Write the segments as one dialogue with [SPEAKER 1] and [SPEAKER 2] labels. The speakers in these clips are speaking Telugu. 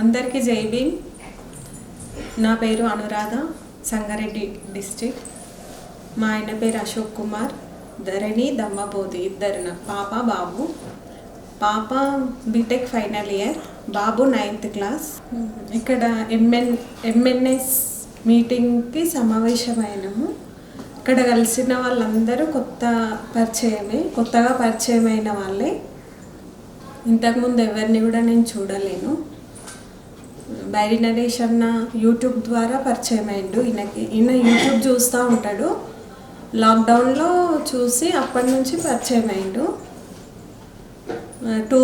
[SPEAKER 1] అందరికీ జై భీమ్. నా పేరు అనురాధ సంగారెడ్డి డిస్ట్రిక్ట్. మా ఆయన పేరు అశోక్ కుమార్ ధరణి దమ్మబోధి ఇద్దరు నా పాప బాబు. పాప బీటెక్ ఫైనల్ ఇయర్ బాబు నైన్త్ క్లాస్ ఇక్కడ M N M N S మీటింగ్కి సమావేశమైనము. ఇక్కడ కలిసిన వాళ్ళందరూ కొత్త పరిచయమే కొత్తగా పరిచయమైన వాళ్ళే. ఇంతకుముందు ఎవరిని కూడా నేను చూడలేను. బైరి నరేష్ అన్న యూట్యూబ్ ద్వారా పరిచయం అయిండు. ఈయనకి ఈయన యూట్యూబ్ చూస్తూ ఉంటాడు. లాక్డౌన్లో చూసి అప్పటి నుంచి పరిచయం అయిండు. టూ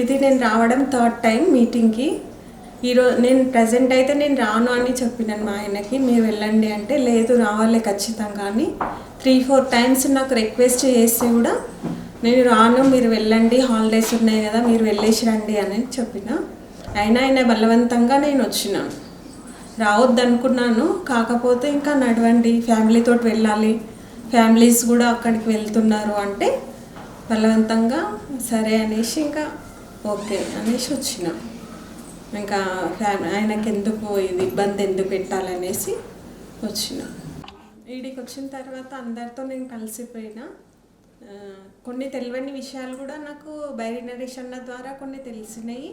[SPEAKER 1] ఇది నేను రావడం థర్డ్ టైం మీటింగ్కి ఈరోజు నేను ప్రజెంట్ అయితే నేను రాను అని చెప్పినాను మా ఆయనకి. మీరు వెళ్ళండి అంటే లేదు రావాలి ఖచ్చితంగా అని. త్రీ ఫోర్ టైమ్స్ నాకు రిక్వెస్ట్ చేస్తే కూడా నేను రాను మీరు వెళ్ళండి హాలిడేస్ ఉన్నాయి కదా మీరు వెళ్ళేసి రండి అని చెప్పిన. అయినా ఆయన బలవంతంగా నేను వచ్చినాను రావద్దనుకున్నాను. కాకపోతే ఇంకా నడవండి. ఫ్యామిలీతో వెళ్ళాలి. ఫ్యామిలీస్ కూడా అక్కడికి వెళ్తున్నారు అంటే బలవంతంగా సరే అనేసి ఇంకా ఓకే అనేసి వచ్చినాం. ఇంకా ఫ్యామిలీ ఆయనకి ఎందుకు ఇది ఇబ్బంది ఎందుకు పెట్టాలనేసి వచ్చిన. వీడికి వచ్చిన తర్వాత అందరితో నేను కలిసిపోయినా. కొన్ని తెలియని విషయాలు కూడా నాకు బైరి నరేష్ అన్న ద్వారా కొన్ని తెలిసినాయి.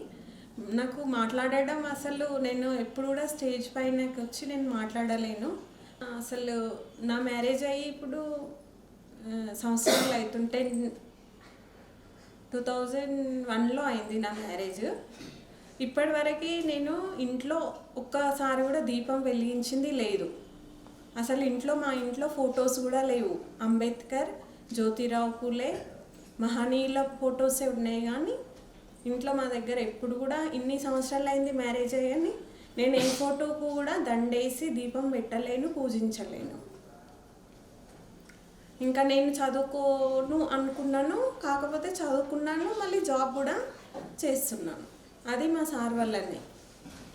[SPEAKER 1] నాకు మాట్లాడడం అసలు నేను ఎప్పుడు కూడా స్టేజ్ పైనకి వచ్చి నేను మాట్లాడలేను. అసలు నా మ్యారేజ్ అయ్యి ఇప్పుడు సంవత్సరాలు అవుతుంటే టూ థౌజండ్ వన్లో అయింది నా మ్యారేజ్. ఇప్పటివరకు నేను ఇంట్లో ఒక్కసారి కూడా దీపం వెలిగించింది లేదు. అసలు ఇంట్లో మా ఇంట్లో ఫొటోస్ కూడా లేవు. అంబేద్కర్ జ్యోతిరావు పూలే మహనీయుల ఫొటోసే ఉన్నాయి కానీ ఇంట్లో మా దగ్గర ఎప్పుడు కూడా ఇన్ని సంవత్సరాలు అయింది మ్యారేజ్ అయ్యని నేను ఏ ఫోటోకు కూడా దండేసి దీపం పెట్టలేను పూజించలేను. ఇంకా నేను చదువుకోను అనుకున్నాను కాకపోతే చదువుకున్నాను మళ్ళీ జాబ్ కూడా చేస్తున్నాను. అది మా సార్ వల్లనే.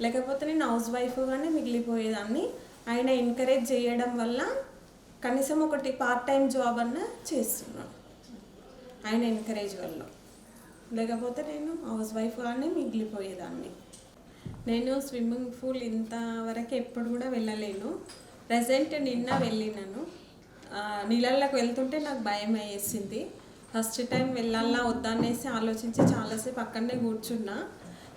[SPEAKER 1] లేకపోతే నేను హౌస్ వైఫ్గానే మిగిలిపోయేదాన్ని. ఆయన ఎంకరేజ్ చేయడం వల్ల కనీసం ఒకటి పార్ట్ టైం జాబ్ అన్న చేస్తున్నాను. ఆయన ఎంకరేజ్ వల్ల. లేకపోతే నేను హౌస్ వైఫ్గానే మిగిలిపోయేదాన్ని. నేను స్విమ్మింగ్ పూల్ ఇంతవరకు ఎప్పుడు కూడా వెళ్ళలేను. ప్రజెంట్ నిన్న వెళ్ళినాను. నీళ్ళల్లోకి వెళ్తుంటే నాకు భయం వేసింది. ఫస్ట్ టైం వెళ్ళాలా వద్దనేసి ఆలోచించి చాలాసేపు అక్కడనే కూర్చున్నా.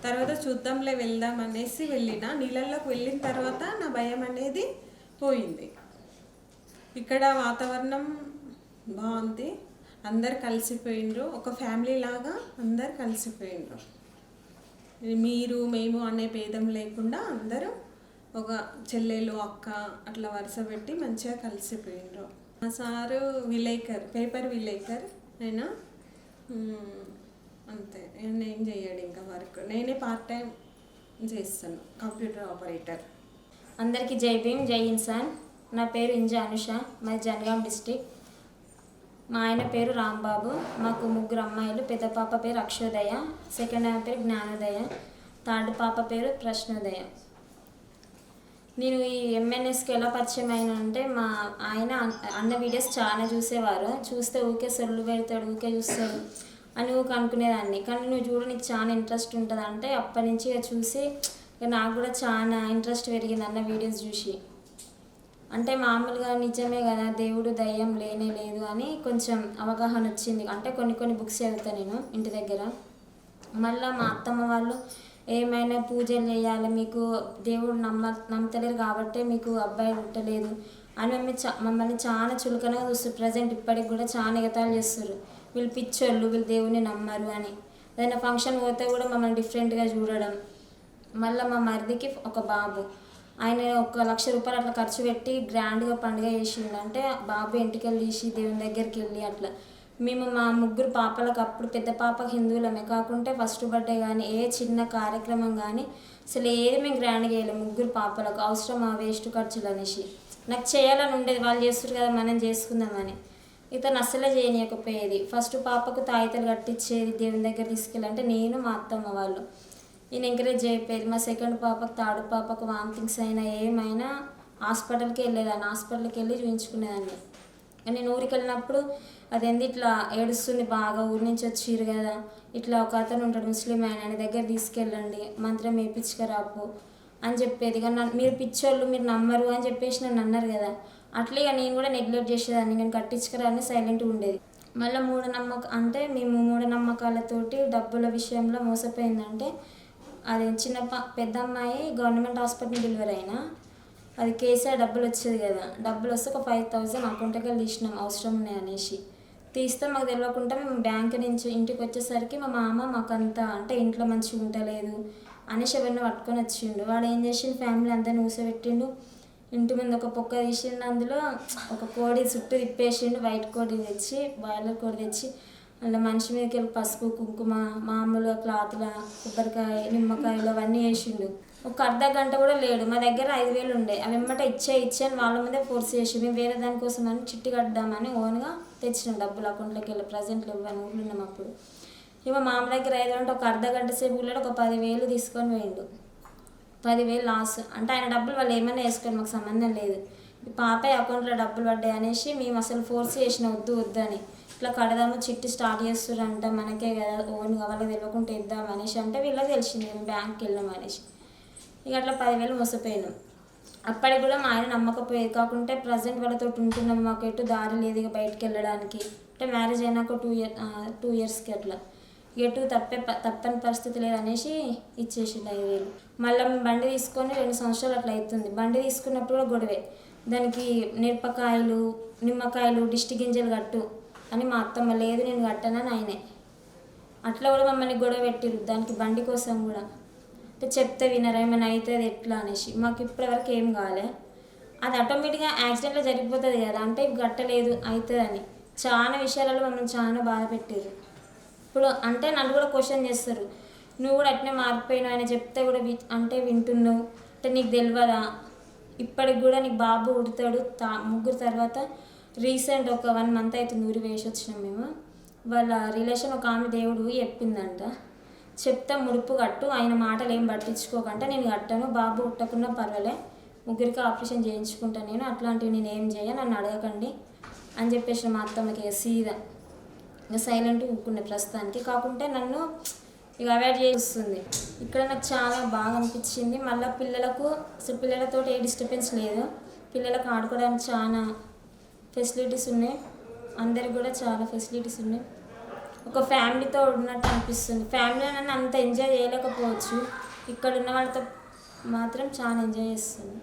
[SPEAKER 1] తర్వాత చూద్దాంలే వెళ్దాం అనేసి వెళ్ళిన. నీళ్ళల్లోకి వెళ్ళిన తర్వాత నా భయం అనేది పోయింది. ఇక్కడ వాతావరణం బాగుంది. అందరు కలిసిపోయిండ్రు. ఒక ఫ్యామిలీ లాగా అందరు కలిసిపోయిండ్రు. మీరు మేము అనే భేదం లేకుండా అందరూ ఒక చెల్లెలు అక్క అట్లా వరుస పెట్టి మంచిగా కలిసిపోయిండ్రు. మా సారు విలేకర్ పేపర్ విలేకర్ ఆయన అంతే. ఆయన ఏం చేయడు ఇంకా వర్క్. నేనే పార్ట్ టైం చేస్తాను కంప్యూటర్ ఆపరేటర్
[SPEAKER 2] అందరికీ జై భీమ్ జై ఇన్సాన్ నా పేరు ఇంజా అనుష. మాది జనగాం డిస్టిక్ మా ఆయన పేరు రాంబాబు. మాకు ముగ్గురు అమ్మాయిలు. పెద్ద పాప పేరు అక్షోదయ. సెకండ్ ఆమె పేరు జ్ఞానోదయ. థర్డ్ పాప పేరు ప్రశ్నోదయ. నేను ఈ ఎంఎన్ఎస్కి ఎలా పరిచయం అయిన అంటే మా ఆయన అన్న వీడియోస్ చాలా చూసేవారు. చూస్తే ఊకే సొల్లు పెడతాడు ఊకే చూస్తాడు అని ఊకే అనుకునేదాన్ని. కానీ నువ్వు చూడు నీకు చాలా ఇంట్రెస్ట్ ఉంటుంది అంటే అప్పటి నుంచి ఇక చూసి ఇక నాకు కూడా చాలా ఇంట్రెస్ట్ పెరిగింది అన్న వీడియోస్ చూసి. అంటే మామూలుగా నిజమే కదా దేవుడు దయ్యం లేనే లేదు అని కొంచెం అవగాహన వచ్చింది. అంటే కొన్ని కొన్ని బుక్స్ చదువుతాను నేను ఇంటి దగ్గర. మళ్ళీ మా అత్తమ్మ వాళ్ళు ఏమైనా పూజలు చేయాలి మీకు దేవుడు నమ్మ నమ్మతలేరు కాబట్టి మీకు అబ్బాయి పుట్టలేదు అని మమ్మల్ని చా మమ్మల్ని చాలా చులకనగా చూస్తారు. ప్రజెంట్ ఇప్పటికి కూడా చాలా ఎగతాలు చేస్తారు. వీళ్ళు పిచ్చోళ్ళు వీళ్ళు దేవుని నమ్మరు అని. ఏదైనా ఫంక్షన్ పోతే కూడా మమ్మల్ని డిఫరెంట్గా చూడడం. మళ్ళీ మా మరిదికి ఒక బాబు. ఆయన ఒక లక్ష రూపాయలు అట్లా ఖర్చు పెట్టి గ్రాండ్గా పండుగ చేసిండు. అంటే బాబు ఇంటికి తీసి దేవుని దగ్గరికి వెళ్ళి అట్లా. మేము మా ముగ్గురు పాపలకు అప్పుడు పెద్ద పాపకి హిందువులమే. కాకుంటే ఫస్ట్ బర్త్డే కానీ ఏ చిన్న కార్యక్రమం కానీ అసలు ఏది మేము గ్రాండ్గా చేయలేము ముగ్గురు పాపలకు అవసరం ఆ వేస్ట్ ఖర్చులు అనేసి. నాకు చేయాలని ఉండేది. వాళ్ళు చేస్తారు కదా మనం చేసుకుందామని. ఇతను అస్సలే చేయనీయకపోయేది. ఫస్ట్ పాపకు తాయితలు కట్టించేది దేవుని దగ్గర తీసుకెళ్ళాలంటే నేను మా అత్తమ్మ వాళ్ళు. ఈయన ఎంకరేజ్ చేయకపోయేది మా సెకండ్ పాపకు థర్డ్ పాపకు వామిటింగ్స్ అయినా ఏమైనా హాస్పిటల్కి వెళ్ళేదాన్ని హాస్పిటల్కి వెళ్ళి చూపించుకునేదాన్ని నేను ఊరికి వెళ్ళినప్పుడు అదేంది ఇట్లా ఏడుస్తుంది బాగా ఊరి నుంచి వచ్చిరు కదా. ఇట్లా ఒక అతను ఉంటాడు ముస్లిం ఆయన ఆయన దగ్గర తీసుకెళ్ళండి మంత్రం వేయించుకరాపు అని చెప్పేది. కానీ మీరు పిచ్చోళ్ళు మీరు నమ్మరు అని చెప్పేసి నన్ను అన్నారు కదా. అట్లే ఇక నేను కూడా నెగ్లెక్ట్ చేసేదాన్ని. నేను కట్టించుకురాని సైలెంట్గా ఉండేది. మళ్ళీ మూఢనమ్మక అంటే మేము మూఢనమ్మకాలతోటి డబ్బుల విషయంలో మోసపోయిందంటే అది చిన్న పెద్ద అమ్మాయి గవర్నమెంట్ హాస్పిటల్ డెలివరీ అయినా. అది కేసీఆర్ డబ్బులు వచ్చేది కదా. డబ్బులు వస్తే ఒక ఫైవ్ థౌజండ్ అకౌంట్కి వెళ్ళి తీసినాం. అవసరం ఉన్నాయి అనేసి. తీస్తే మాకు తెలియకుండా మేము బ్యాంక్ నుంచి ఇంటికి వచ్చేసరికి మా మామ మాకంత అంటే ఇంట్లో మంచిగా ఉండలేదు అనేసి ఎవరిని పట్టుకొని వచ్చిండు. వాడు ఏం చేసిండు? ఫ్యామిలీ అందరిని ఊసబెట్టిండు ఇంటి ముందు ఒక పొక్క తీసిండు అందులో. ఒక కోడి చుట్టూ తిప్పేసిండు. వైట్ కోడి తెచ్చి బాయిలర్ కోడి తెచ్చి అలా మనిషి మీదకి వెళ్ళి పసుపు కుంకుమ మామూలుగా క్లాత్ల కొబ్బరికాయ నిమ్మకాయలు అవన్నీ వేసిండు. ఒక అర్ధ గంట కూడా లేడు. మా దగ్గర ఐదు వేలు ఉండే. అవి వెంబట ఇచ్చే ఇచ్చే అని వాళ్ళ మీదే ఫోర్స్ చేసి మేము వేరే దానికోసం అని చిట్టి కడదామని ఓన్గా తెచ్చినాం డబ్బులు అకౌంట్లోకి వెళ్ళి. ప్రజెంట్లు ఇవ్వని ఊళ్ళో ఉన్నాం అప్పుడు ఇక మామ దగ్గర ఐదు అంటే ఒక అర్ధ గంట సేపు ఊళ్ళో ఒక పదివేలు తీసుకొని పోయిండు. పదివేలు లాస్. అంటే ఆయన డబ్బులు వాళ్ళు ఏమైనా వేసుకోండి మాకు సంబంధం లేదు. పాపే పాపయ్య అకౌంట్లో డబ్బులు పడ్డాయి అనేసి మేము అసలు ఫోర్స్ చేసిన వద్దు వద్దు అని. ఇట్లా కడదాము చిట్టి స్టార్ట్ చేస్తురంట మనకే కదా ఓన్ వాళ్ళకి తెలియకుండా ఇద్దాం అనేసి అంటే వీళ్ళకి తెలిసింది మేము బ్యాంక్కి వెళ్ళాం అనేసి. ఇక అట్లా పదివేలు మోసపోయినాం. అప్పటికి కూడా మా ఆయన నమ్మకపోయేది కాకుంటే ప్రజెంట్ వాళ్ళతో ఉంటున్నాం మాకు ఎటు దారి లేదు ఇక బయటకు వెళ్ళడానికి. అంటే మ్యారేజ్ అయినాక టూ ఇయర్ టూ ఇయర్స్కి అట్లా. ఎటు తప్పే ప- తప్పని పరిస్థితి లేదనేసి ఇచ్చేసిండు ఐదు వేలు. మళ్ళీ బండి తీసుకొని రెండు సంవత్సరాలు అట్లా అవుతుంది. బండి తీసుకున్నప్పుడు కూడా గొడవే. దానికి మిరపకాయలు నిమ్మకాయలు దిష్టి గింజలు కట్టు అని మా అత్తమ్మ లేదు నేను కట్టనని ఆయనే. అట్లా కూడా మమ్మల్ని గొడవ పెట్టిరు దానికి బండి కోసం కూడా. అంటే చెప్తే వినరా ఏమైనా అవుతుంది ఎట్లా అనేసి. మాకు ఇప్పటివరకు ఏం కాలే. అది ఆటోమేటిక్గా యాక్సిడెంట్లో జరిగిపోతుంది కదా అంటే ఇవి కట్టలేదు అవుతుందని చాలా విషయాలలో మమ్మల్ని చాలా బాధ పెట్టారు ఇప్పుడు అంటే నన్ను కూడా క్వశ్చన్ చేస్తారు. నువ్వు కూడా అట్నే మారిపోయినావు ఆయన చెప్తే కూడా వి- అంటే వింటున్నావు. అంటే నీకు తెలియదా ఇప్పటికి కూడా నీకు బాబు ఉడతాడు తా ముగ్గురు తర్వాత రీసెంట్ ఒక వన్ మంత్ అవుతుంది ఊరి వేసి వచ్చినాం మేము. వాళ్ళ రిలేషన్ ఒక ఆమె దేవుడు చెప్పిందంట. చెప్తా ముడుపు కట్టు ఆయన మాటలు ఏం పట్టించుకోకంటే. నేను కట్టను బాబు ఉట్టకున్నా పర్వాలే. ముగ్గురికి ఆపరేషన్ చేయించుకుంటాను నేను అట్లాంటివి నేను ఏం చేయ నన్ను అడగకండి అని చెప్పేసి మా అత్తమ్మకి సీదా. ఇక సైలెంట్ ఊరుకునే ప్రస్తుతానికి. కాకుంటే నన్ను ఇక అవాయిడ్ చేస్తుంది. ఇక్కడ నాకు చాలా బాగా అనిపించింది. మళ్ళీ పిల్లలకు అసలు పిల్లలతో ఏ డిస్టర్బెన్స్ లేదు. పిల్లలకు ఆడుకోవడానికి చాలా ఫెసిలిటీస్ ఉన్నాయి. అందరికి కూడా చాలా ఫెసిలిటీస్ ఉన్నాయి. ఒక ఫ్యామిలీతో ఉన్నట్టు అనిపిస్తుంది. ఫ్యామిలీ నన్ను అంత ఎంజాయ్ చేయలేకపోవచ్చు. ఇక్కడ ఉన్న వాళ్ళతో మాత్రం చాలా ఎంజాయ్ చేస్తుంది.